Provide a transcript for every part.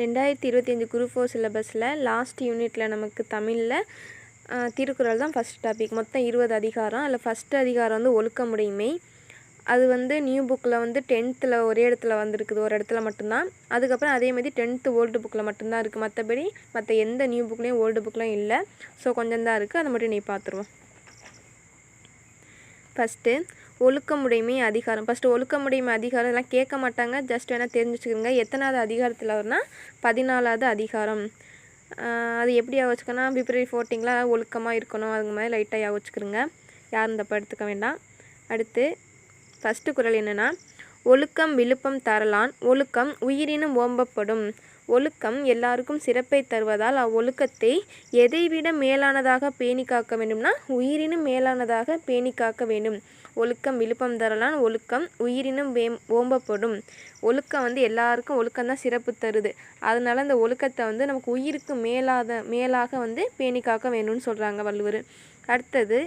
ரெண்டாயிரத்தி இருபத்தஞ்சி group four சிலபஸில் லாஸ்ட் யூனிட்டில் நமக்கு தமிழில் திருக்குறள் தான் ஃபஸ்ட் டாபிக் மொத்தம் இருபது அதிகாரம். அதில் ஃபஸ்ட்டு அதிகாரம் வந்து ஒழுக்க ஒழுக்கமுடைமை. அது வந்து நியூ புக்கில் வந்து டென்த்தில் ஒரே இடத்துல வந்திருக்குது. ஒரு இடத்துல மட்டும்தான். அதுக்கப்புறம் அதே மாதிரி டென்த்து ஓல்டு புக்கில் மட்டும்தான் இருக்குது மற்றபடி மற்ற எந்த நியூ புக்லேயும் ஓல்டு புக்லேயும் இல்லை. ஸோ கொஞ்சம் தான் இருக்குது அதை மட்டும் நீ பார்த்துருவோம் ஃபஸ்ட்டு ஒழுக்கமுடைமை அதிகாரம். ஃபஸ்ட்டு ஒழுக்கமுடைமை அதிகாரம் இதெல்லாம் கேட்க மாட்டாங்க. ஜஸ்ட் வேணால் தெரிஞ்சு வச்சுக்கோங்க எத்தனாவது அதிகாரத்தில் வரும்னா பதினாலாவது அதிகாரம். அது எப்படி வச்சுக்கோன்னா பிப்ரவரி ஃபோர்டீன்லாம் ஒழுக்கமாக இருக்கணும். அதுங்க மாதிரி லைட்டாக யாக வச்சுக்கிறோங்க யாரும் தப்பாக எடுத்துக்க வேண்டாம். அடுத்து ஃபஸ்ட்டு குறள் என்னென்னா ஒழுக்கம் விழுப்பம் தரலான் ஒழுக்கம் உயிரினும் ஓம்பப்படும். ஒழுக்கம் எல்லாருக்கும் சிறப்பை தருவதால் அவ்வொழுக்கத்தை எதைவிட மேலானதாக பேணி காக்க வேண்டும்னா உயிரினும் மேலானதாக பேணி காக்க வேண்டும். ஒழுக்கம் விழுப்பம் தரலான் ஒழுக்கம் உயிரினும் வேம் ஓம்பப்படும். ஒழுக்கம் வந்து எல்லாருக்கும் ஒழுக்கம் தான் சிறப்பு தருது. அதனால அந்த ஒழுக்கத்தை வந்து நமக்கு உயிருக்கு மேலாத மேலாக வந்து பேணி காக்க வேணும்னு சொல்கிறாங்க வள்ளுவர். அடுத்தது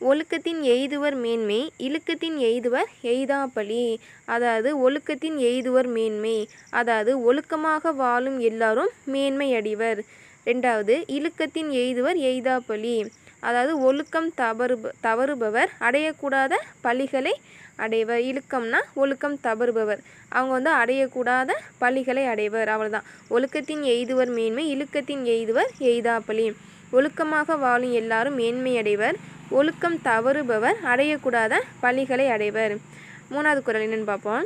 ஒழுக்கத்தின் எய்துவர் மேன்மை இழுக்கத்தின் எய்துவர் எய்தாப்பழி. அதாவது ஒழுக்கத்தின் எய்துவர் மேன்மை. அதாவது ஒழுக்கமாக வாழும் எல்லாரும் மேன்மை அடிவர் ரெண்டாவது இழுக்கத்தின் எய்துவர் எய்தாப்பழி. அதாவது ஒழுக்கம் தவறு தவறுபவர் அடையக்கூடாத பழிகளை அடைவர். இழுக்கம்னா ஒழுக்கம் தவறுபவர். அவங்க வந்து அடையக்கூடாத பழிகளை அடைவர். அவ்வளோதான் ஒழுக்கத்தின் எய்துவர் மேன்மை இழுக்கத்தின் எய்துவர் எய்தாப்பழி. ஒழுக்கமாக வாழும் எல்லாரும் மேன்மை அடைவர். ஒழுக்கம் தவறுபவர் அடையக்கூடாத பழிகளை அடைவர். மூணாவது குரல் என்னென்னு பார்ப்போம்.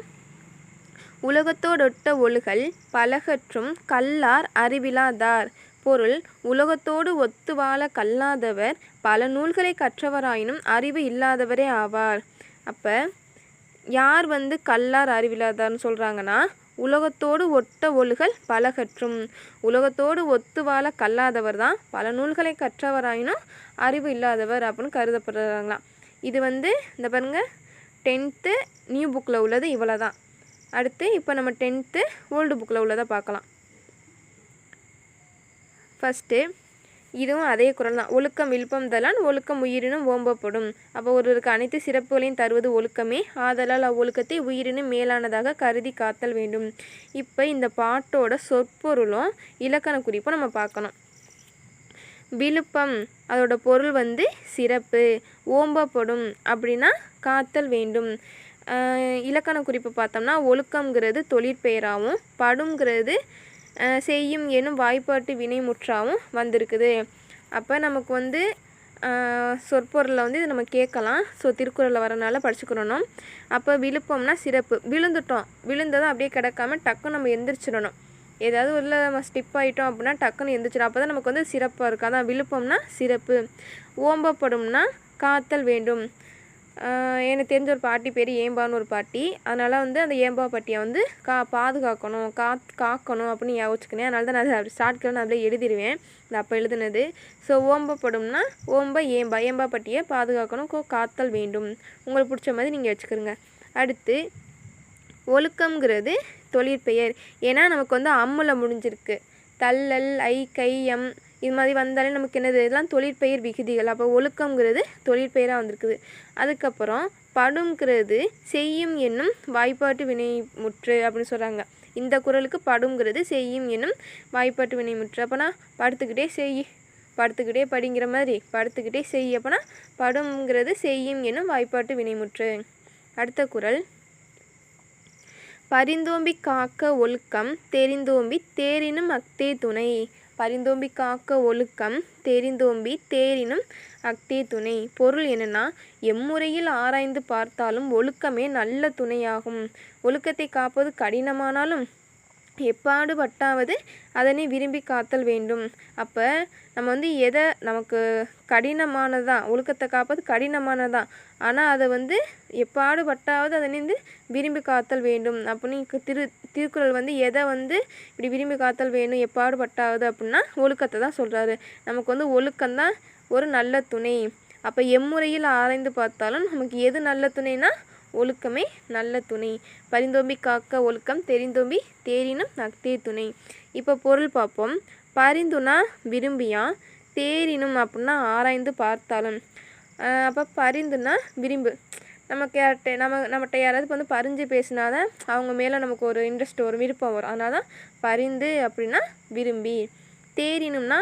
உலகத்தோடொட்ட ஒழுகல் பலகற்றும் கல்லார் அறிவிலாதார். பொருள் உலகத்தோடு ஒத்து வாழ கல்லாதவர் பல நூல்களை கற்றவராயினும் அறிவு இல்லாதவரே ஆவார். அப்போ யார் வந்து கல்லார் அறிவில்லாதார்னு சொல்கிறாங்கன்னா உலகத்தோடு ஒட்ட ஒழுகல் பல கற்றும் உலகத்தோடு ஒத்து வாழ கல்லாதவர் தான் பல நூல்களை கற்றவராயினும் அறிவு இல்லாதவர் அப்படின்னு கருதப்படுறாங்களாம். இது வந்து இந்த பாருங்க டென்த்து நியூ புக்கில் உள்ளது இவ்வளோ தான் அடுத்து இப்போ நம்ம டென்த்து ஓல்டு புக்கில் உள்ளதை பார்க்கலாம். ஃபஸ்ட்டு இதுவும் அதே குரல் தான் ஒழுக்கம் விழுப்பம் தலான் ஒழுக்கம் உயிரினும் ஓம்பப்படும். அப்போ ஒருவருக்கு அனைத்து சிறப்புகளையும் தருவது ஒழுக்கமே. ஆதலால் அவ்வொழுக்கத்தை உயிரினும் மேலானதாக கருதி காத்தல் வேண்டும். இப்போ இந்த பாட்டோட சொற்பொருளும் இலக்கண குறிப்பும் நம்ம பார்க்கணும். விழுப்பம் அதோட பொருள் வந்து சிறப்பு ஓம்பப்படும் அப்படின்னா காத்தல் வேண்டும். ஆஹ் இலக்கண குறிப்பு பார்த்தோம்னா ஒழுக்கம்ங்கிறது தொழிற்பெயராகவும் படுங்கிறது செய்யும் எனும் வாய்ப்பாட்டு வினைமுற்றாவும் வந்திருக்குது. அப்போ நமக்கு வந்து சொற்பொருளில் வந்து இது நம்ம கேட்கலாம். ஸோ திருக்குறளில் வரனால படிச்சுக்கிறணும் அப்போ விழுப்பம்னா சிறப்பு. விழுந்துட்டோம். விழுந்ததும் அப்படியே கிடக்காம டக்குன்னு நம்ம எந்திரிச்சிடணும். ஏதாவது உள்ள நம்ம ஸ்டிப் ஆகிட்டோம் அப்படின்னா டக்குன்னு எந்திரிச்சிடும். அப்போ தான் நமக்கு வந்து சிறப்பாக இருக்கும். அதான் விழுப்பம்னா சிறப்பு. ஓம்பப்படும்னா காத்தல் வேண்டும். எனக்கு தெரிஞ்ச ஒரு பாட்டி பேர் ஏம்பான்னு ஒரு பாட்டி. அதனால் வந்து அந்த ஏம்பா பாட்டியை வந்து கா பாதுகாக்கணும் காத் காக்கணும் அப்படின்னு யோசிச்சுக்கினேன். அதனால தான் நான் அதை ஷார்ட்கட் நான் அதில் எழுதிடுவேன் இது அப்போ எழுதுனது. ஸோ ஓம்பப்படும்னா ஓம்ப ஏம்பா. ஏம்பா பட்டியை பாதுகாக்கணும் கோ காத்தல் வேண்டும். உங்களுக்கு பிடிச்ச மாதிரி நீங்கள் வச்சுக்கிறோங்க அடுத்து ஒழுக்கம்ங்கிறது தொழிற்பெயர். ஏன்னா நமக்கு வந்து அம்மில் முடிஞ்சிருக்கு. தள்ளல் ஐ கை எம் இது மாதிரி வந்தாலே நமக்கு என்னது? இதெல்லாம் தொழிற்பெயர் விகுதிகள். அப்போ ஒழுக்கங்கிறது தொழிற்பெயராக வந்திருக்குது. அதுக்கப்புறம் படுங்கிறது செய்யும் என்னும் வாய்ப்பாட்டு வினைமுற்று அப்படின்னு சொல்கிறாங்க இந்த குரலுக்கு படுங்கிறது செய்யும் என்னும் வாய்ப்பாட்டு வினைமுற்று அப்போனா படுத்துக்கிட்டே செய் படுத்துக்கிட்டே படிங்கிற மாதிரி படுத்துக்கிட்டே செய். அப்போனா படுங்கிறது செய்யும் என்னும் வாய்ப்பாட்டு வினைமுற்று அடுத்த குறள். பரிந்தோம்பி காக்க ஒழுக்கம் தெரிந்தோம்பி தேரினும் அக்தே துணை. பரிந்தோம்பி காக்க ஒழுக்கம் தெரிந்தோம்பி தேரினும் அக்தே துணை. பொருள் என்னன்னா எம்முறையில் ஆராய்ந்து பார்த்தாலும் ஒழுக்கமே நல்ல துணையாகும். ஒழுக்கத்தை காப்பது கடினமானாலும் எப்பாடு பட்டாவது அதனை விரும்பி காத்தல் வேண்டும். அப்போ நம்ம வந்து எதை நமக்கு கடினமானதான் ஒழுக்கத்தை காப்பது கடினமானதான் ஆனால் அதை வந்து எப்பாடு பட்டாவது அதனை வந்து விரும்பி காத்தல் வேண்டும். அப்படின்னு திரு திருக்குறள் வந்து எதை வந்து இப்படி விரும்பி காத்தல் வேணும் எப்பாடுபட்டாவது அப்படின்னா ஒழுக்கத்தை தான் சொல்கிறாரு நமக்கு வந்து ஒழுக்கம்தான் ஒரு நல்ல துணை. அப்போ எம்முறையில் ஆராய்ந்து பார்த்தாலும் நமக்கு எது நல்ல துணைனா ஒழுக்கமே நல்ல துணை. பரிந்தோம்பி காக்க ஒழுக்கம் தெரிந்தோம்பி தேரினும் நக்தே துணை. இப்போ பொருள் பார்ப்போம். பரிந்துனா விரும்பியா? தேரினும் அப்படின்னா ஆராய்ந்து பார்த்தாலும். அப்போ பரிந்துனா விரும்பு. நமக்கு யார்கிட்ட நம்ம நம்மகிட்ட யாராவது இப்போ வந்து பரிஞ்சு பேசினா தான் அவங்க மேலே நமக்கு ஒரு இன்ட்ரெஸ்ட் ஒரு விருப்பம் வரும். அதனால தான் பரிந்து அப்படின்னா விரும்பி. தேரினும்னா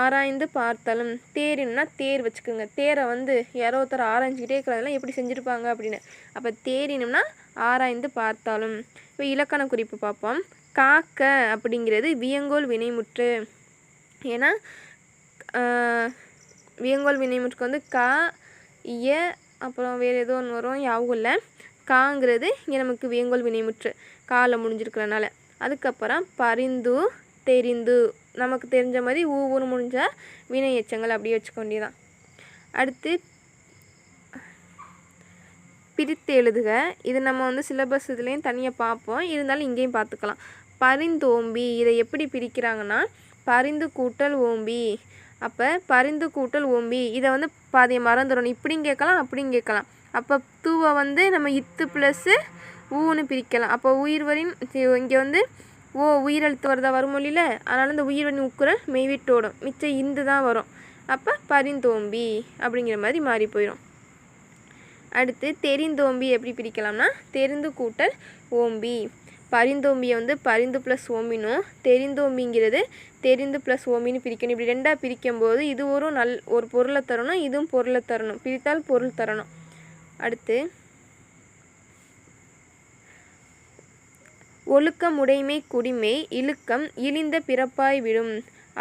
ஆராய்ந்து பார்த்தலும் தேரின்னா தேர் வச்சுக்கோங்க. தேரை வந்து யாரோ ஒருத்தர் ஆராய்ஞ்சிக்கிட்டே இருக்கிறதெல்லாம் எப்படி செஞ்சுருப்பாங்க அப்படின்னு. அப்போ தேரினும்னா ஆராய்ந்து பார்த்தாலும். இப்போ இலக்கண குறிப்பு பார்ப்போம். காக்க அப்படிங்கிறது வியங்கோல் வினைமுற்று. ஏன்னா வியங்கோல் வினைமுற்றுக்கு வந்து கா இய அப்புறம் வேறு ஏதோ ஒன்று வரும் யாவும் இல்லை. காங்கிறது இங்கே நமக்கு வியங்கோல் வினைமுற்று. காலை முடிஞ்சிருக்கிறனால. அதுக்கப்புறம் பரிந்து தெரிந்து. நமக்கு தெரிஞ்ச மாதிரி ஊன்னு முடிஞ்சால் வினை எச்சங்கள் அப்படியே வச்சுக்க வேண்டியதான் அடுத்து பிரித்து எழுதுக. இது நம்ம வந்து சிலபஸ் இதுலேயும் தனியாக பார்ப்போம். இருந்தாலும் இங்கேயும் பார்த்துக்கலாம். பரிந்தோம்பி இதை எப்படி பிரிக்கிறாங்கன்னா பரிந்து கூட்டல் ஓம்பி. அப்போ பரிந்து கூட்டல் ஓம்பி இதை வந்து பாதியை மறந்துடணும். இப்படியும் கேட்கலாம் அப்படியும் கேட்கலாம். அப்போ தூவை வந்து நம்ம இத்து ப்ளஸ்ஸு ஊன்னு பிரிக்கலாம். அப்போ உயிர்வரின் இங்கே வந்து ஓ உயிரெழுத்து வருதா? வரும் மொழியில்? அதனால் இந்த உயிர்வரின் உக்குரல் மெய்விட்டோடும். மிச்சம் இந்து தான் வரும். அப்போ பரிந்தோம்பி அப்படிங்கிற மாதிரி மாறி போயிடும் அடுத்து தெரிந்தோம்பி எப்படி பிரிக்கலாம்னா தெரிந்து கூட்டல் ஓம்பி. பரிந்தோம்பியை வந்து பரிந்து ப்ளஸ் ஓம்பினும் தெரிந்தோம்பிங்கிறது தெரிந்து ப்ளஸ் ஓம்பின்னு பிரிக்கணும். இப்படி ரெண்டாக பிரிக்கும்போது இது ஒரு நல் ஒரு பொருளை தரணும் இதுவும் பொருளை தரணும். பிரித்தால் பொருள் தரணும். அடுத்து ஒழுக்கமுடைமை குடிமை இழுக்கம் இழிந்த பிறப்பாய் விடும்.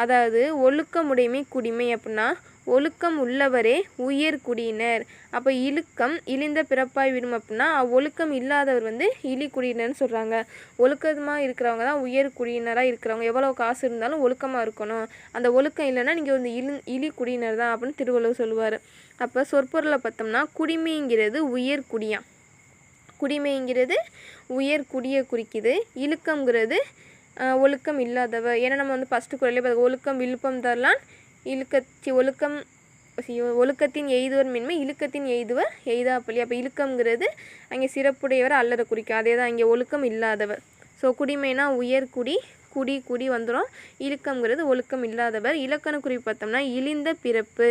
அதாவது ஒழுக்கமுடைமை குடிமை அப்படின்னா ஒழுக்கம் உள்ளவரே உயர் குடியினர். அப்போ இழுக்கம் இழிந்த பிறப்பாய் விடும் அப்படின்னா ஒழுக்கம் இல்லாதவர் வந்து இழி குடியினர்னு சொல்கிறாங்க ஒழுக்கமாக இருக்கிறவங்க தான் உயர் குடியினராக இருக்கிறவங்க. எவ்வளோ காசு இருந்தாலும் ஒழுக்கமாக இருக்கணும். அந்த ஒழுக்கம் இல்லைன்னா நீங்கள் வந்து இழி இழி குடியினர் தான் அப்படின்னு திருவள்ளுவர் சொல்லுவார். அப்போ சொற்பொருளை பார்த்தோம்னா குடிமைங்கிறது உயர் குடியாம் குடிமைங்கிறது உயர் குடியை குறிக்குது. இழுக்கம்ங்கிறது ஒழுக்கம் இல்லாதவ. ஏன்னா நம்ம வந்து ஃபஸ்ட்டு குரலே பார்த்து ஒழுக்கம் விழுப்பம் தரலான் இழுக்கச்சி ஒழுக்கம் ஒழுக்கத்தின் எய்துவர் மின்மை இழுக்கத்தின் எய்துவர் எய்தாப்பள்ளி. அப்போ இழுக்கம்ங்கிறது அங்கே சிறப்புடையவர் அல்லற குறிக்கும். அதே தான் இங்கே ஒழுக்கம் இல்லாதவர் ஸோ குடிமைனா உயர் குடி குடி குடி வந்துடும் இழுக்கம்ங்கிறது ஒழுக்கம் இல்லாதவர். இலக்கண குறி பார்த்தோம்னா இழிந்த பிறப்பு.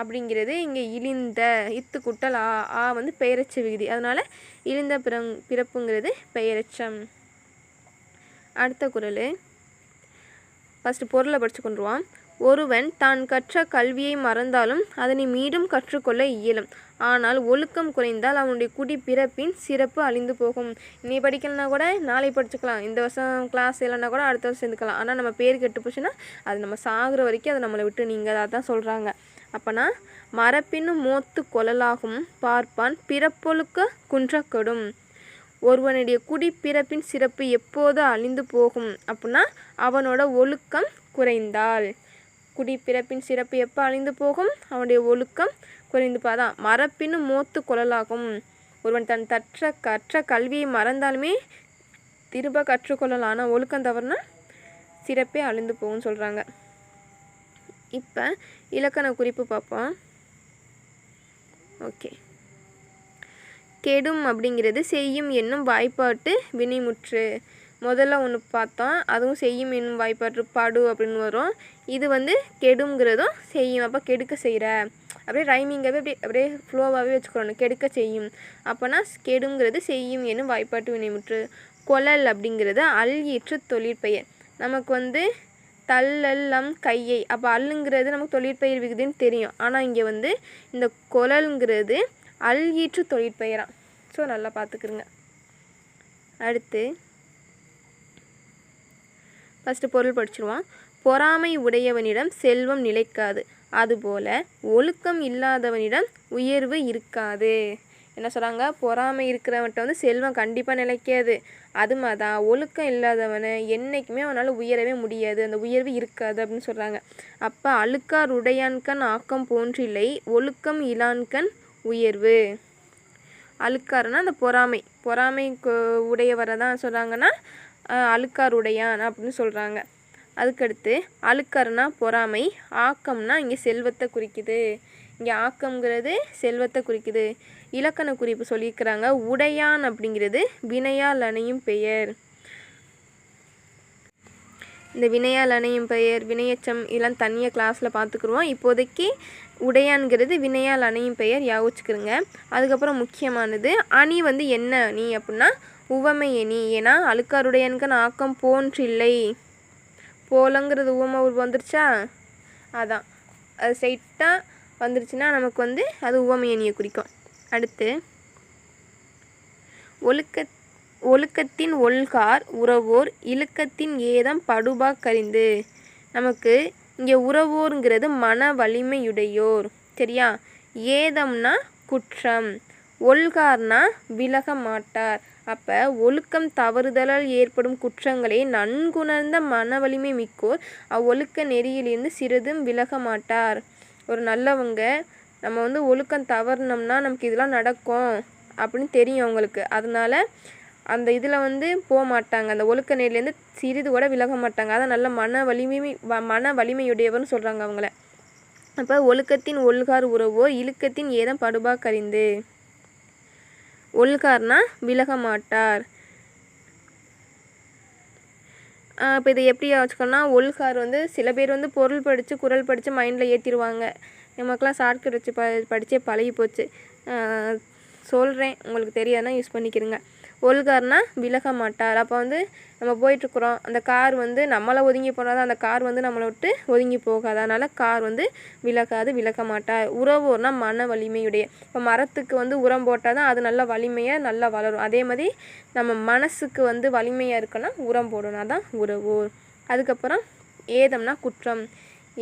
அப்படிங்கிறது இங்கே இழிந்த இத்து குட்டல் ஆ ஆ வந்து பெயரச்ச விகுதி. அதனால் இழிந்த பிறங் பிறப்புங்கிறது பெயரச்சம். அடுத்த குரல். ஃபஸ்ட்டு பொருளை படித்து கொண்டுருவான் ஒருவன் தான் கற்ற கல்வியை மறந்தாலும் அதனை மீண்டும் கற்றுக்கொள்ள இயலும். ஆனால் ஒழுக்கம் குறைந்தால் அவனுடைய குடி பிறப்பின் சிறப்பு அழிந்து போகும். நீ படிக்கலனா கூட நாளை படிச்சுக்கலாம். இந்த வருஷம் கிளாஸ் இல்லைன்னா கூட அடுத்த வருஷம் சேர்ந்துக்கலாம். ஆனால் நம்ம பேர் கெட்டு போச்சுன்னா அது நம்ம சாகிற வரைக்கும் அதை நம்மளை விட்டு நீங்கள் அதான் சொல்கிறாங்க அப்போனா மரப்பினும் மோத்து கொழலாகும் பார்ப்பான் பிறப்பொழுக்க குன்றக்கடும். ஒருவனுடைய குடி பிறப்பின் சிறப்பு எப்போது அழிந்து போகும்? அப்படின்னா அவனோட ஒழுக்கம் குறைந்தால். குடி பிறப்பின் சிறப்பு எப்போ அழிந்து போகும்? அவனுடைய ஒழுக்கம் குறைந்து பாதான் மரப்பினும் மோத்து கொள்ளலாகும் ஒருவன் தன் தற்ற கற்ற கல்வியை மறந்தாலுமே திரும்ப கற்றுக்கொள்ளலாம் ஆனால் ஒழுக்கம் தவறுனா சிறப்பே அழிந்து போகும்னு சொல்கிறாங்க இப்போ இலக்கண குறிப்பு பார்ப்போம். ஓகே. கெடும் அப்படிங்கிறது செய்யும் என்னும் வாய்ப்பாட்டு வினைமுற்று. முதல்ல ஒன்று பார்த்தோம். அதுவும் செய்யும் என்னும் வாய்ப்பாட்டு படு அப்படின்னு வரும். இது வந்து கெடுங்கிறதும் செய்யும். அப்போ கெடுக்க செய்கிற அப்படியே ரைமிங்காகவே அப்படியே அப்படியே ஃப்ளோவாகவே வச்சுக்கணும். கெடுக்க செய்யும். அப்போனா கெடுங்கிறது செய்யும் என்னும் வாய்ப்பாட்டு வினைமுற்று. கொலல் அப்படிங்கிறது அல் ஈற்று தொழிற்பெயர். நமக்கு வந்து தள்ளல்லம் கையை அப்போ அல்லுங்கிறது நமக்கு தொழிற்பெயர் விகுதின்னு தெரியும். ஆனால் இங்கே வந்து இந்த கொழல்ங்கிறது அல் ஈற்று தொழிற்பெயராம் ஸோ நல்லா பார்த்துக்குருங்க அடுத்து ஃபஸ்ட்டு பொருள் படிச்சிருவான் பொறாமை உடையவனிடம் செல்வம் நிலைக்காது. அதுபோல் ஒழுக்கம் இல்லாதவனிடம் உயர்வு இருக்காது. என்ன சொல்கிறாங்க பொறாமை இருக்கிறவன்ட்ட வந்து செல்வம் கண்டிப்பாக நிலைக்காது. அது மாதிரி தான் ஒழுக்கம் இல்லாதவனை என்றைக்குமே அவனால் உயரவே முடியாது. அந்த உயர்வு இருக்காது அப்படின்னு சொல்கிறாங்க அப்போ அழுக்கார் உடையான்கண் ஆக்கம் போன்றில்லை ஒழுக்கம் இலான்கண் உயர்வு. அழுக்காருன்னா அந்த பொறாமை. பொறாமை உடையவரை தான் சொல்கிறாங்கன்னா அழுக்கார் உடையான் அப்படின்னு சொல்கிறாங்க அதுக்கடுத்து அழுக்கர்னா பொறாமை ஆக்கம்னா இங்கே செல்வத்தை குறிக்குது. இங்கே ஆக்கம்ங்கிறது செல்வத்தை குறிக்குது. இலக்கண குறிப்பு சொல்லியிருக்கிறாங்க. உடையான் அப்படிங்கிறது வினையால் அணையும் பெயர். இந்த வினையால் அணையும் பெயர் வினையச்சம் இதெல்லாம் தனியாக கிளாஸில் பார்த்துக்குருவோம். இப்போதைக்கு உடையான்கிறது வினையால் அணையும் பெயர் யாவச்சுக்கிறோங்க அதுக்கப்புறம் முக்கியமானது அணி வந்து என்ன அணி அப்படின்னா உவமை அணி. ஏன்னா அழுக்காருடையன்கன் ஆக்கம் போன்றில்லை. போலங்கிறது உவமை உருவம் வந்துருச்சா? அதான். அது ஸ்ட்ரைட்டாக வந்துருச்சுன்னா நமக்கு வந்து அது உவமையணியை குறிக்கும். அடுத்து ஒழுக்க ஒழுக்கத்தின் ஒல்கார் உறவோர் இழுக்கத்தின் ஏதம் படுபா கரிந்து. நமக்கு இங்கே உறவோருங்கிறது மன வலிமையுடையோர். சரியா? ஏதம்னா குற்றம். ஒல்கார்னா விலக மாட்டார். அப்போ ஒழுக்கம் தவறுதலால் ஏற்படும் குற்றங்களை நன்குணர்ந்த மன வலிமை மிக்கோர் அவ்வொழுக்க நெறியிலிருந்து சிறிதும் விலக மாட்டார். ஒரு நல்லவங்க நம்ம வந்து ஒழுக்கம் தவறுனோம்னா நமக்கு இதெல்லாம் நடக்கும் அப்படின்னு தெரியும் அவங்களுக்கு. அதனால் அந்த இதில் வந்து போக மாட்டாங்க. அந்த ஒழுக்க நெறியிலேருந்து சிறிது கூட விலக மாட்டாங்க. அதான் நல்ல மன வலிமை வ- மன வலிமையுடையவர்னு சொல்கிறாங்க அவங்கள. அப்போ ஒழுக்கத்தின் ஒழுகார் உறவோ இழுக்கத்தின் ஏதம் படுபா கறிந்து ஒல்கார்னா விலக மாட்டார் இப்போ இதை எப்படி வச்சுக்கோன்னா ஒல்கார் வந்து சில பேர் வந்து பொருள் படித்து குரல் படித்து மைண்டில் ஏற்றிடுவாங்க நமக்குலாம் ஷார்ட்கட் வச்சு ப படித்தே பழகி போச்சு சொல்கிறேன் உங்களுக்கு தெரியாதுன்னா யூஸ் பண்ணிக்கிறங்க ஒழுகார்னா விலக மாட்டார். அப்போ வந்து நம்ம போயிட்டுருக்குறோம். அந்த கார் வந்து நம்மளை ஒதுங்கி போனால் தான் அந்த கார் வந்து நம்மளை விட்டு ஒதுங்கி போகாது. அதனால் கார் வந்து விலகாது விலக மாட்டார். உறவோர்னா மன வலிமையுடைய. இப்போ மரத்துக்கு வந்து உரம் போட்டால் தான் அது நல்ல வலிமையாக நல்லா வளரும். அதே மாதிரி நம்ம மனசுக்கு வந்து வலிமையாக இருக்குன்னா உரம் போடணும் அதான் உறவு. அதுக்கப்புறம் ஏதம்னா குற்றம்.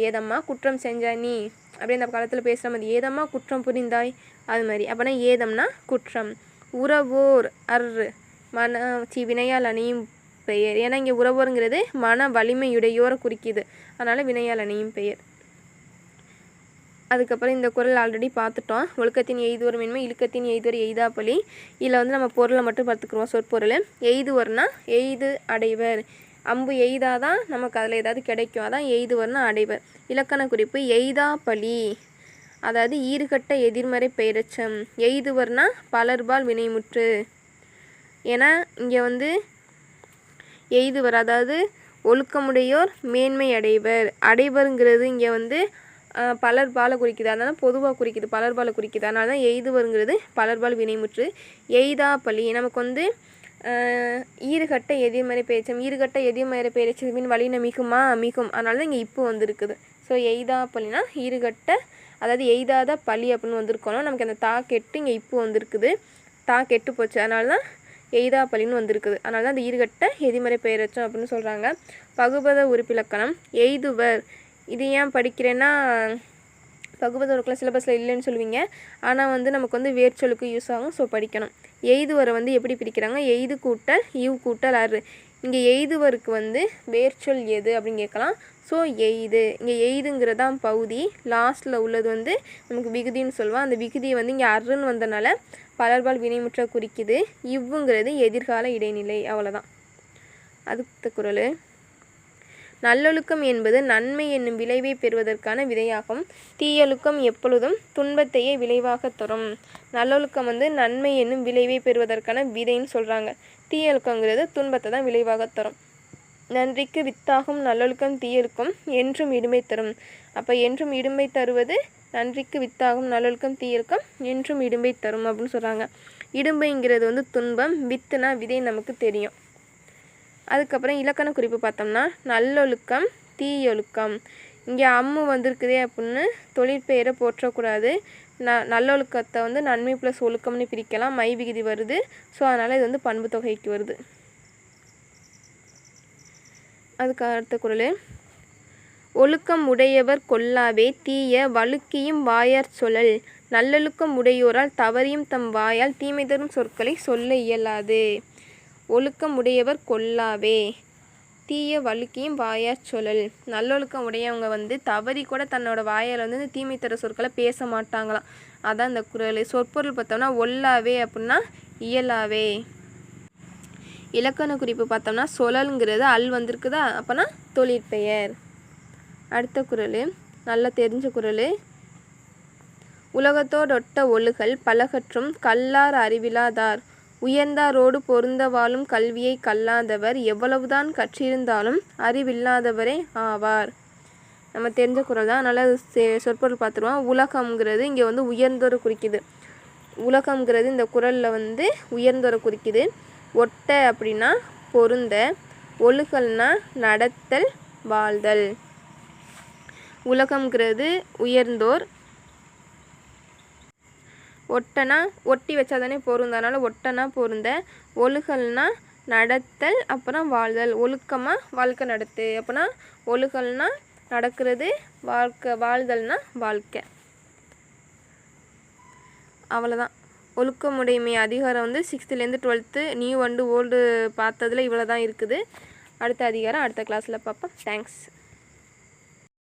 ஏதம்மா குற்றம் செஞ்சா நீ? அப்படியே அந்த காலத்தில் பேசுகிற மாதிரி ஏதம்மா குற்றம் புரிந்தாய்? அது மாதிரி. அப்போனா ஏதம்னா குற்றம். உறவோர் அர் மன சி வினையால் அணியும் பெயர். ஏன்னா இங்கே உறவோருங்கிறது மன வலிமையுடையோரை குறிக்கிது. அதனால் வினையால் அணியும் பெயர். அதுக்கப்புறம் இந்த குறள் ஆல்ரெடி பார்த்துட்டோம். ஒழுக்கத்தின் எய்துவர் மென்மை இழுக்கத்தின் எய்துவர் எய்தாப்பலி இதில் வந்து நம்ம பொருளை மட்டும் பார்த்துக்குருவோம் சொற்பொருள். எய்துவர்னா எய்து அடைவர். அம்பு எய்தாதான் நமக்கு அதில் ஏதாவது கிடைக்கும். அதான் எய்துவர்னா அடைவர். இலக்கண குறிப்பு எய்தா பலி அதாவது ஈறுகட்ட எதிர்மறை பெயரச்சம். எய்துவர்னா பலர்பால் வினைமுற்று. ஏன்னா இங்கே வந்து எய்துவர் அதாவது ஒழுக்கமுடையோர் மேன்மை அடைவர் அடைவருங்கிறது இங்கே வந்து பலர்பால குறிக்குது. அதனால் பொதுவாக குறிக்குது பலர்பால குறிக்குது. அதனால தான் எய்துவருங்கிறது பலர்பால் வினைமுற்று. எய்தா பலி நமக்கு வந்து ஈறுகட்ட எதிர்மறை பேச்சம் ஈறுகட்ட எதிர்மறை பேரச்சம் மீன் வழி மிகுமா மிகும் அதனால தான் இங்கே இப்போ வந்திருக்குது. ஸோ எய்தா பள்ளினா ஈறுகட்ட அதாவது எய்தாத பலி அப்படின்னு வந்திருக்கணும் நமக்கு அந்த தா கெட்டு இங்கே இப்போ வந்திருக்குது. தா கெட்டு போச்சு. அதனால தான் எய்தா பள்ளின்னு வந்திருக்குது. அதனால தான் அந்த ஈறுகட்ட எதிமறை பெயரச்சம் அப்படின்னு சொல்கிறாங்க பகுபத உறுப்பிலக்கணம் எய்துவர். இது ஏன் படிக்கிறேன்னா பகுபத உறுப்பில் சிலபஸில் இல்லைன்னு சொல்லுவீங்க. ஆனால் வந்து நமக்கு வந்து வேர்ச்சொலுக்கு யூஸ் ஆகும். ஸோ படிக்கணும். எய்துவரை வந்து எப்படி பிரிக்கிறாங்க? எய்து கூட்டல் ஈவ் கூட்டல் அரு. இங்கே எய்துவருக்கு வந்து வேர்ச்சொல் எது அப்படின்னு கேட்கலாம். ஸோ எய்து. இங்கே எய்துங்கிறது தான் பகுதி லாஸ்ட்டில் உள்ளது வந்து நமக்கு விகுதின்னு சொல்லுவோம். அந்த விகுதியை வந்து இங்கே அருன்னு வந்தனால பலர்பால் வினைமுற்ற குறிக்குது. இவ்வுங்கிறது எதிர்கால இடைநிலை. அவ்வளோதான் அடுத்த குரல். நல்லொழுக்கம் என்பது நன்மை என்னும் விளைவை பெறுவதற்கான விதையாகும். தீயொழுக்கம் எப்பொழுதும் துன்பத்தையே விளைவாக தரும். நல்லொழுக்கம் வந்து நன்மை என்னும் விளைவை பெறுவதற்கான விதைன்னு சொல்கிறாங்க தீயொழுக்கங்கிறது துன்பத்தை தான் விளைவாக தரும். நன்றிக்கு வித்தாகும் நல்லொழுக்கம் தீயொழுக்கம் என்றும் இடுமை தரும். அப்போ என்றும் இடுமை தருவது நன்றிக்கு வித்தாகும் நல்லொழுக்கம் தீயொழுக்கம் என்றும் இடும்பை தரும் அப்படின்னு சொல்கிறாங்க இடும்பைங்கிறது வந்து துன்பம் வித்துனா விதை நமக்கு தெரியும். அதுக்கப்புறம் இலக்கண குறிப்பு பார்த்தோம்னா நல்லொழுக்கம் தீயொழுக்கம். இங்கே அம்மு வந்திருக்குதே அப்படின்னு தொழிற்பெயரை போற்றக்கூடாது. ந நல்லொழுக்கத்தை வந்து நன்மை ப்ளஸ் ஒழுக்கம்னு பிரிக்கலாம். மை விகுதி வருது. ஸோ அதனால் இது வந்து பண்பு தொகைக்கு வருது. அதுக்கு அடுத்த குரல். ஒழுக்கம் உடையவர் கொல்லாவே தீய வழுக்கியும் வாயார் சொல்லல். நல்லொழுக்கம் உடையோரால் தவறியும் தம் வாயால் தீமை தரும் சொற்களை சொல்ல இயலாது. ஒழுக்கம் உடையவர் கொல்லாவே தீய வழுக்கியும் வாயார் சொல்லல் நல்லொழுக்கம் உடையவங்க வந்து தவறி கூட தன்னோட வாயால் வந்து இந்த தீமை தர சொற்களை பேச மாட்டாங்களாம். அதான் இந்த குரல். சொற்பொருள் பார்த்தோம்னா ஒல்லாவே அப்படின்னா இயலாவே இலக்கண குறிப்பு பார்த்தோம்னா சொலல்ங்கிறது அல் வந்திருக்குதா? அப்போனா தொழிற்பெயர் அடுத்த குரல். நல்லா தெரிஞ்ச குரல். உலகத்தோடொட்ட ஒழுகல் பலகற்றும் கல்லார் அறிவிலாதார். உயர்ந்தாரோடு பொருந்த வாழும் கல்வியை கல்லாதவர். எவ்வளவுதான் கற்றிருந்தாலும் அறிவில்லாதவரே ஆவார். நம்ம தெரிஞ்ச குறள் தான். அதனால் செ- சொற்பொருள் பார்த்துருவோம். உலகம்ங்கிறது இங்கே வந்து உயர்ந்தோரை குறிக்குது. உலகம்ங்கிறது இந்த குரலில் வந்து உயர்ந்தோரை குறிக்குது. ஒட்ட அப்படின்னா பொருந்த ஒழுகல்னா நடத்தல் வாழ்தல். உலகம்ங்கிறது உயர்ந்தோர் ஒட்டனா ஒட்டி வச்சா தானே பொருந்த அதனால் ஒட்டனா பொருந்த ஒழுகல்னா நடத்தல் அப்புறம் வாழ்தல். ஒழுக்கமாக வாழ்க்கை நடத்து. அப்போனா ஒழுகல்னா நடக்கிறது வாழ்க்கை வாழ்தல்னா வாழ்க்கை. அவ்வளோதான். ஒழுக்கமுடைமை அதிகாரம் வந்து சிக்ஸ்த்துலேருந்து டுவெல்த்து நியூ அண்டு ஓல்டு பார்த்ததுல இவ்வளோ தான் இருக்குது. அடுத்த அதிகாரம் அடுத்த கிளாஸில் பார்ப்போம். தேங்க்ஸ்